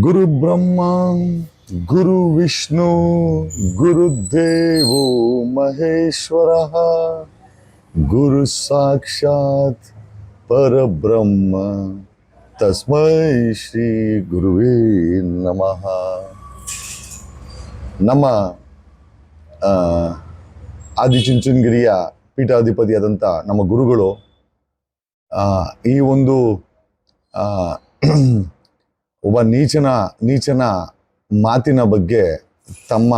ಗುರು ಬ್ರಹ್ಮ, ಗುರು ವಿಷ್ಣು ಗುರುದೇವೋ ಮಹೇಶ್ವರ, ಗುರು ಸಾಕ್ಷಾತ್ ಪರಬ್ರಹ್ಮ ತಸ್ಮೈ ಶ್ರೀ ಗುರುವೇ ನಮಃ. ನಮ್ಮ ಆದಿಚುಂಚನಗಿರಿಯ ಪೀಠಾಧಿಪತಿಯಾದಂಥ ನಮ್ಮ ಗುರುಗಳು ಈ ಒಂದು ಒಬ್ಬ ನೀಚನ ನೀಚನ ಮಾತಿನ ಬಗ್ಗೆ ತಮ್ಮ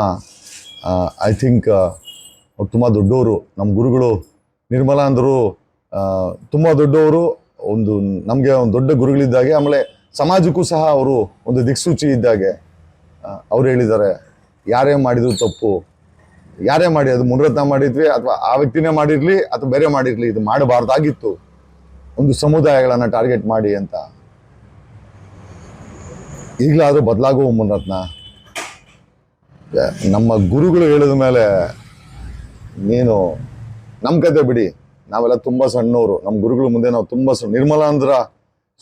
ಐ ಥಿಂಕ್ ತುಂಬ ದೊಡ್ಡವರು, ನಮ್ಮ ಗುರುಗಳು, ನಿರ್ಮಲಾ ಅಂದರು ತುಂಬ ದೊಡ್ಡವರು, ಒಂದು ನಮಗೆ ಒಂದು ದೊಡ್ಡ ಗುರುಗಳಿದ್ದಾಗೆ, ಆಮೇಲೆ ಸಮಾಜಕ್ಕೂ ಸಹ ಅವರು ಒಂದು ದಿಕ್ಸೂಚಿ ಇದ್ದಾಗೆ ಅವ್ರು ಹೇಳಿದ್ದಾರೆ, ಯಾರೇ ಮಾಡಿದ್ರು ತಪ್ಪು, ಯಾರೇ ಮಾಡಿ, ಅದು ಮುನರತ್ನ ಮಾಡಿದ್ವಿ, ಅಥವಾ ಆ ವ್ಯಕ್ತಿನೇ ಮಾಡಿರಲಿ, ಅಥವಾ ಬೇರೆ ಮಾಡಿರಲಿ, ಇದು ಮಾಡಬಾರ್ದಾಗಿತ್ತು, ಒಂದು ಸಮುದಾಯಗಳನ್ನು ಟಾರ್ಗೆಟ್ ಮಾಡಿ ಅಂತ. ಈಗಲಾದರೂ ಬದಲಾಗುವ ಮುನ್ನತ್ನ. ನಮ್ಮ ಗುರುಗಳು ಹೇಳಿದ ಮೇಲೆ ನೀನು ನಮ್ಮ ಕತೆ ಬಿಡಿ. ನಾವೆಲ್ಲ ತುಂಬ ಸಣ್ಣವರು. ನಮ್ಮ ಗುರುಗಳ ಮುಂದೆ ನಾವು ತುಂಬ ಸಣ್ಣ ನಿರ್ಮಲಾ ಅಂದ್ರ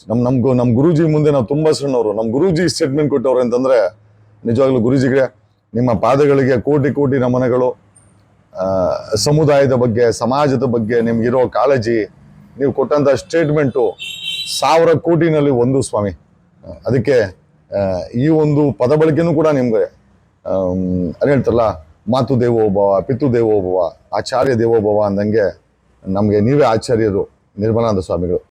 ನಮ್ಮ ನಮ್ಗೂ ನಮ್ಮ ಗುರೂಜಿ ಮುಂದೆ ನಾವು ತುಂಬ ಸಣ್ಣವರು. ನಮ್ಮ ಗುರೂಜಿ ಸ್ಟೇಟ್ಮೆಂಟ್ ಕೊಟ್ಟವ್ರು ಅಂತಂದರೆ ನಿಜವಾಗ್ಲೂ ಗುರೂಜಿಗೆ ನಿಮ್ಮ ಪಾದಗಳಿಗೆ ಕೋಟಿ ಕೋಟಿ ನಮನಗಳು. ಸಮುದಾಯದ ಬಗ್ಗೆ, ಸಮಾಜದ ಬಗ್ಗೆ ನಿಮ್ಗಿರೋ ಕಾಳಜಿ, ನೀವು ಕೊಟ್ಟಂಥ ಸ್ಟೇಟ್ಮೆಂಟು ಸಾವಿರ ಕೋಟಿನಲ್ಲಿ ಒಂದು ಸ್ವಾಮಿ. ಅದಕ್ಕೆ ಈ ಒಂದು ಪದ ಬಳಕೆನೂ ಕೂಡ ನಿಮಗೆ ಅದೇ ಹೇಳ್ತಾರಲ್ಲ, ಮಾತು ದೇವೋಭವ, ಪಿತೃ ದೇವೋಭವ, ಆಚಾರ್ಯ ದೇವೋಭವ ಅಂದಂಗೆ ನಮಗೆ ನೀವೇ ಆಚಾರ್ಯರು, ನಿರ್ಮಲಾನಂದ ಸ್ವಾಮಿಗಳು.